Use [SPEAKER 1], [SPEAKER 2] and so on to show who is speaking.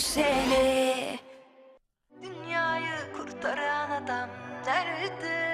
[SPEAKER 1] seni Dünyayı kurtaran adam nerede?